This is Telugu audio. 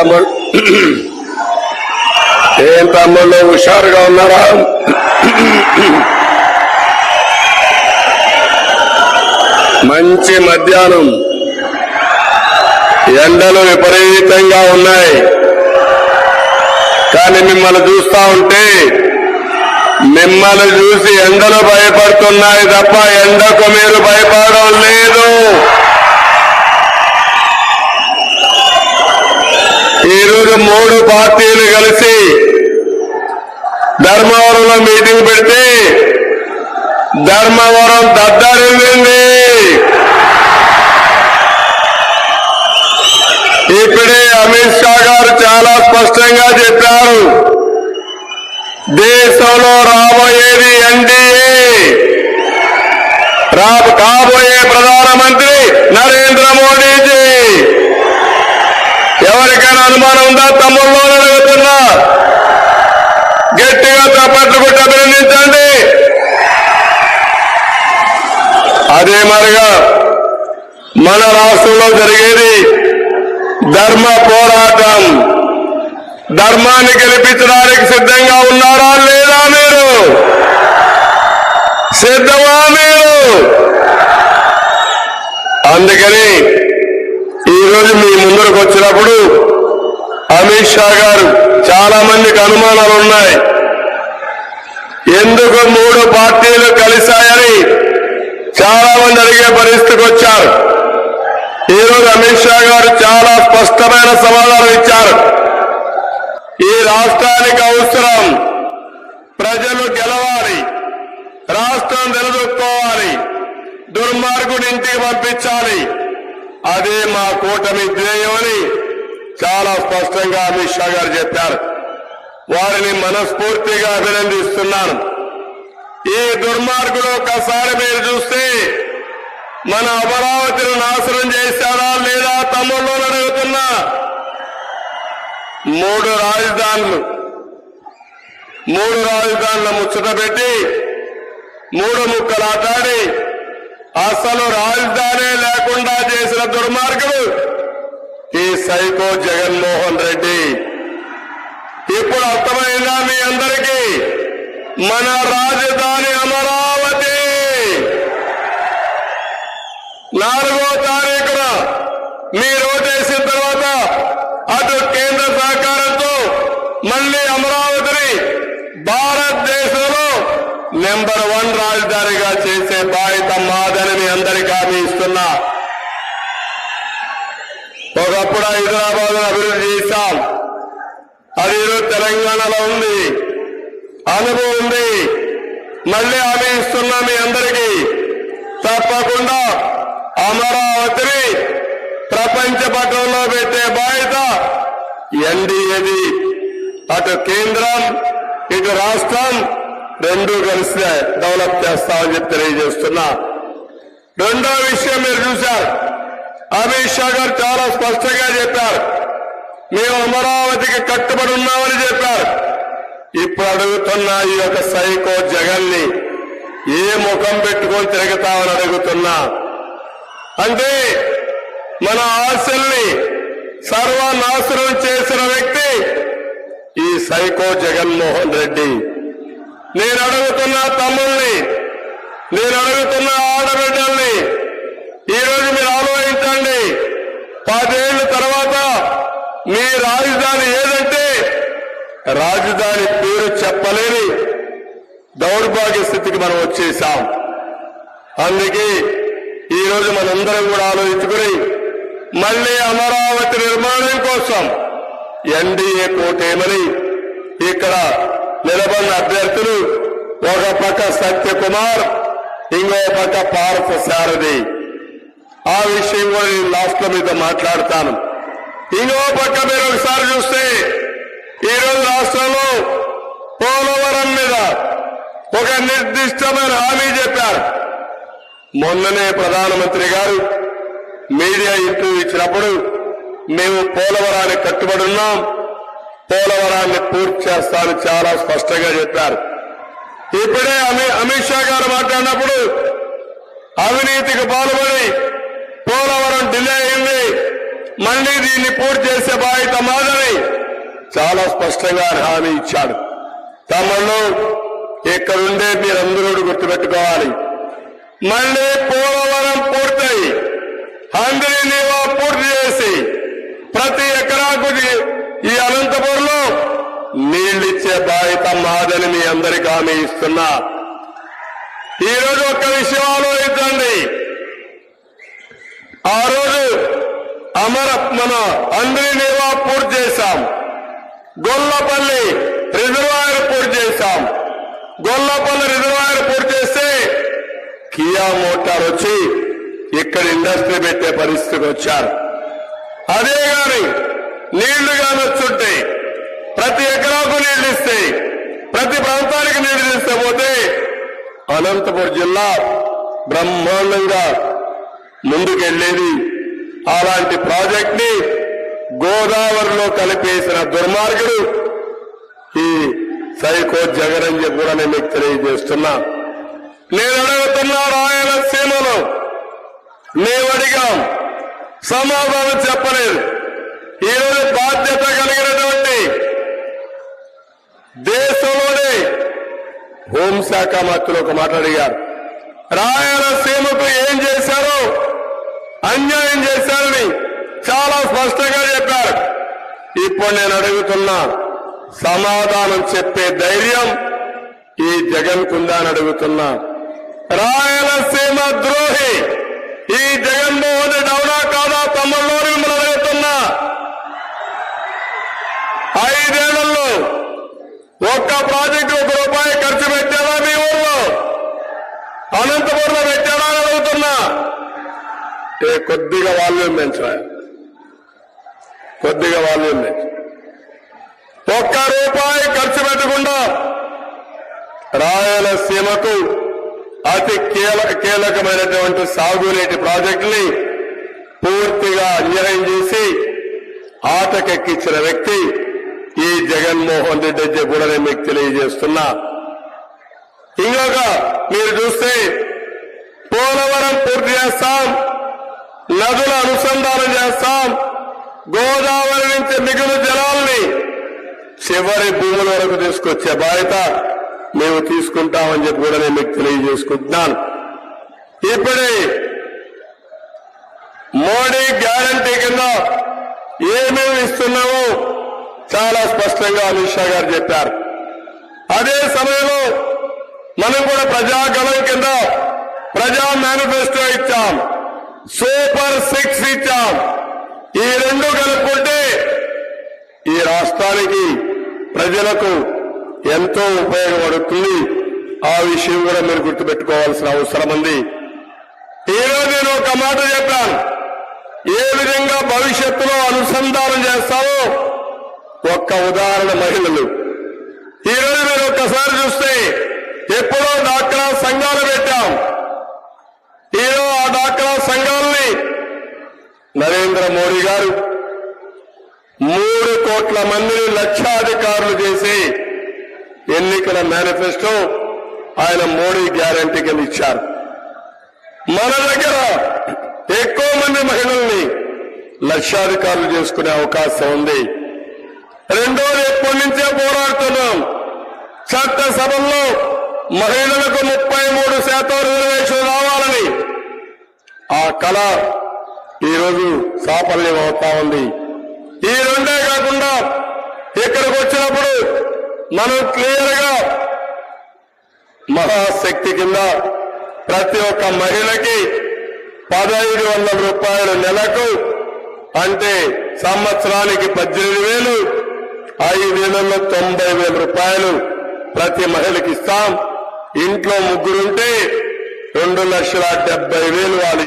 తమ్ముడు ఏం తమ్ముళ్ళు హుషారుగా ఉన్నారా? మంచి మధ్యాహ్నం. ఎండలు విపరీతంగా ఉన్నాయి. కానీ మిమ్మల్ని చూస్తా ఉంటే మిమ్మల్ని చూసి ఎండలు భయపడుతున్నాయి తప్ప ఎండకు మీరు భయపడడం లేదు ఈరోజు మూడు పార్టీలు కలిసి ధర్మవరంలో మీటింగ్ పెడితే ధర్మవరం దద్దరింది ఇప్పుడే అమిత్ షా గారు చాలా స్పష్టంగా చెప్పారు. దేశంలో రాబోయేది ఎన్డీఏ. రా కాబోయే ప్రధానమంత్రి నరేంద్ర మోడీజీ ఎవరికైనా అనుమానం ఉందా? తమ్ముళ్ళు అడుగుతున్నా. గట్టిగా చప్పట్లు కొట్టి అభినందించండి. అదే మరిగా మన రాష్ట్రంలో జరిగేది ధర్మ పోరాటం. ధర్మాన్ని గెలిపించడానికి సిద్ధంగా ఉన్నారా లేదా మీరు? సిద్ధమా మీరు? అందుకని ఈరోజు మీ ముందరకు వచ్చినప్పుడు అమిత్ షా గారు చాలా మందికి అనుమానాలు ఉన్నాయి. ఎందుకు మూడు పార్టీలు కలిశాయని చాలా మంది అడిగే పరిస్థితికి వచ్చారు. ఈరోజు అమిత్ షా గారు చాలా స్పష్టమైన సమాధానం ఇచ్చారు. ఈ రాష్ట్రానికి అవసరం ప్రజలు గెలవాలి రాష్ట్రం నిలదొక్కోవాలి దుర్మార్గుడి ఇంటికి పంపించాలి. అదే మా కూటమి ధ్యేయమని చాలా స్పష్టంగా అమిత్ షా గారు చెప్పారు. వారిని మనస్ఫూర్తిగా అభినందిస్తున్నాను. ఈ దుర్మార్గులు ఒకసారి మీరు చూస్తే మన అమరావతిని నాశనం చేశారా లేదా తమ్ముళ్ళు అడుగుతున్నా. మూడు రాజధానులు మూడు రాజధానుల ముచ్చట పెట్టి మూడు ముక్కలు అసలు రాజధాని లేకుండా చేసిన దుర్మార్గులు సైకో జగన్మోహన్ రెడ్డి. ఇప్పుడు అర్థమైందా మీ అందరికీ? మన రాజధాని అమరావతి. నాలుగో తారీఖున మీరు ఓటేసిన తర్వాత అటు కేంద్ర సహకారంతో మళ్ళీ అమరావతిని భారతదేశంలో నెంబర్ వన్ రాజధానిగా చేసే బాధ్యత మాదని మీ అందరికీ హామీ ఇస్తున్నా. ఒకప్పుడు హైదరాబాద్ అభివృద్ధి చేశాం. అది ఈరోజు తెలంగాణలో ఉంది. అనుభవం ఉంది. మళ్ళీ హామీ ఇస్తున్నా మీ అందరికీ. తప్పకుండా అమరావతిని ప్రపంచ పటంలో పెట్టే బాధ్యత ఎన్డీఏది. అటు కేంద్రం ఇటు రాష్ట్రం రెండు కలిసి డెవలప్ చేస్తామని చెప్పి తెలియజేస్తున్నా. రెండో విషయం మీరు చూశారు. అమిత్ షా గారు చాలా స్పష్టంగా చెప్పారు. మేము అమరావతికి కట్టుబడి ఉన్నామని చెప్పారు. ఇప్పుడు అడుగుతున్న ఈ యొక్క సైకో జగన్ని ఏ ముఖం పెట్టుకొని తిరుగుతామని అడుగుతున్నా. అంటే మన ఆశల్ని సర్వనాశనం చేసిన వ్యక్తి ఈ సైకో జగన్మోహన్ రెడ్డి. నేను అడుగుతున్న తమ్ముల్ని నేను అడుగుతున్న ఆడబిడ్డల్ని ఈరోజు మీరు ఆలోచించండి పదేళ్ళ తర్వాత మీ రాజధాని ఏదంటే రాజధాని పేరు చెప్పలేని దౌర్భాగ్య స్థితికి మనం వచ్చేసాం అందుకే ఈరోజు మనందరం కూడా ఆలోచించుకుని మళ్ళీ అమరావతి నిర్మాణం కోసం ఎన్డీఏ కోటేమని ఇక్కడ నిలబడిన అభ్యర్థులు ఒక పక్క సత్యకుమార్ ఇంకో పక్క పార్థ సారథి ఆ విషయం కూడా నేను లాస్ట్లో మీతో మాట్లాడతాను. ఇంకో పక్క మీరు ఒకసారి చూస్తే ఈరోజు రాష్ట్రంలో పోలవరం మీద ఒక నిర్దిష్టమైన హామీ చెప్పారు. మొన్ననే ప్రధానమంత్రి గారు మీడియా ఇంటర్వ్యూ ఇచ్చినప్పుడు మేము పోలవరానికి కట్టుబడి ఉన్నాం పోలవరాన్ని పూర్తి చేస్తామని చాలా స్పష్టంగా చెప్పారు. ఇప్పుడే అమి- అమిత్ షా గారు మాట్లాడినప్పుడు అవినీతికి పాల్పడి పోలవరం డిలే అయింది. మళ్ళీ దీన్ని పూర్తి చేసే బాధ్యత మాదని చాలా స్పష్టంగా హామీ ఇచ్చాడు. తమను ఇక్కడుండే మీరందరూ గుర్తుపెట్టుకోవాలి. మళ్ళీ పోలవరం పూర్తయి. హంద్రీ నీవా పూర్తి చేసి ప్రతి ఎకరాకు ఈ- అనంతపురంలో నీళ్ళిచ్చే బాధ్యత మాదని మీ అందరికీ హామీ ఇస్తున్నా. ఈరోజు ఒక్క విషయం ఆలోచించండి. ఆ రోజు అమర మన అందరి పూర్తి చేశాం. గొల్లపల్లి రిజర్వాయర్ పూర్తి చేశాం. గొల్లపల్లి రిజర్వాయర్ పూర్తి చేస్తే కియా మోటార్ వచ్చి ఇక్కడ ఇండస్ట్రీ పెట్టే పరిస్థితికి వచ్చారు. అదే గాని నీళ్ళు కానొచ్చుంటే ప్రతి ఎకరాకు నీళ్ళు ఇస్తే ప్రతి ప్రాంతానికి నీళ్ళు ఇస్తే పోతే అనంతపురం జిల్లా బ్రహ్మాండంగా ముందుకెళ్ళేది అలాంటి ప్రాజెక్ట్ని గోదావరిలో కలిపేసిన దుర్మార్గుడు ఈ సైకో జగన్ అని చెప్పి కూడా నేను మీకు తెలియజేస్తున్నా. నేను అడుగుతున్నా రాయలసీమలో మేము అడిగాం సమాధానం చెప్పలేదు. ఈరోజు బాధ్యత కలిగినటువంటి దేశంలోనే హోంశాఖ మంత్రులు ఒక మాట్లాడిగారు రాయలసీమకు ఏం చేశారో అన్యాయం చేశారని చాలా స్పష్టంగా చెప్పారు. ఇప్పుడు నేను అడుగుతున్నా సమాధానం చెప్పే ధైర్యం ఈ జగన్ కుందా అని అడుగుతున్నా. రాయలసీమ ద్రోహి ఈ జగన్మోహన్ రెడ్డి అవునా కాదా తమ్ముళ్ళు మిమ్మల్ని అడుగుతున్నా. ఐదేళ్ళలో ఒక్క ప్రాజెక్టు ఒక రూపాయి ఖర్చు పెట్టారా మీ ఊర్లో? అనంతపురంలో పెట్టారా అడుగుతున్నా. అంటే కొద్దిగా వాల్యూమ్ పెంచరా కొద్దిగా వాల్యూమ్ పెంచు. ఒక్క రూపాయి ఖర్చు పెట్టకుండా రాయలసీమకు అతి కీలక కీలకమైనటువంటి సాగునీటి ప్రాజెక్టుని పూర్తిగా అన్యాయం చేసి ఆటకెక్కించిన వ్యక్తి ఈ జగన్మోహన్ రెడ్డి అని కూడా నేను మీకు తెలియజేస్తున్నా. ఇంకొక మీరు చూస్తే పోలవరం పూర్తి చేస్తాం. నదుల అనుసంధానం చేస్తాం. గోదావరి నుంచి మిగులు జలాల్ని చివరి భూముల వరకు తీసుకొచ్చే బాధ్యత మేము తీసుకుంటామని చెప్పి కూడా నేను మీకు తెలియజేసుకుంటున్నాను. ఇప్పుడే మోడీ గ్యారంటీ కింద ఏమేమి ఇస్తున్నామో చాలా స్పష్టంగా అమిత్ షా గారు చెప్పారు. అదే సమయంలో మనం కూడా ప్రజాగళం కింద ప్రజా మేనిఫెస్టో ఇచ్చాం. సూపర్ సిక్స్ ఇచ్చాం. ఈ రెండు కలుపుకుంటే ఈ రాష్ట్రానికి ప్రజలకు ఎంతో ఉపయోగపడుతుంది. ఆ విషయం కూడా మీరు గుర్తుపెట్టుకోవాల్సిన అవసరం ఉంది. ఈ రోజు నేను ఒక మాట చెప్పాను. ఏ విధంగా భవిష్యత్తులో అనుసంధానం చేస్తామో ఒక్క ఉదాహరణ మహిళలు. ఈ రోజు మీరు ఒక్కసారి చూస్తే ఎప్పుడో డాక్టర్ సంఘాలు పెట్టాం. ఈరోజు ఆ డాక్రా సంఘాలని నరేంద్ర మోడీ గారు మూడు కోట్ల మందిని లక్షాధికారులు చేసి ఎన్నికల మేనిఫెస్టో ఆయన మోడీ గ్యారంటీ కింద ఇచ్చారు. మన దగ్గర ఎక్కువ మంది మహిళల్ని లక్షాధికారులు చేసుకునే అవకాశం ఉంది. రెండోది ఎప్పటి నుంచే పోరాడుతున్నాం. చట్టసభల్లో మహిళలకు ముప్పై మూడు శాతం రిజర్వేషన్ రావాలని ఆ కళ ఈరోజు సాఫల్యం అవుతా ఉంది. ఈ రెండే కాకుండా ఇక్కడికి వచ్చినప్పుడు మనం క్లియర్గా మహాశక్తి కింద ప్రతి ఒక్క మహిళకి పదహైదు వందల రూపాయలు నెలకు అంటే సంవత్సరానికి పద్దెనిమిది వేలు ఐదు ఐదేళ్ళలో తొంభై వేల రూపాయలు ప్రతి మహిళకి ఇస్తాం. ఇంట్లో ముగ్గురుంటే రెండు లక్షల డెబ్బై వేలు వాళ్ళు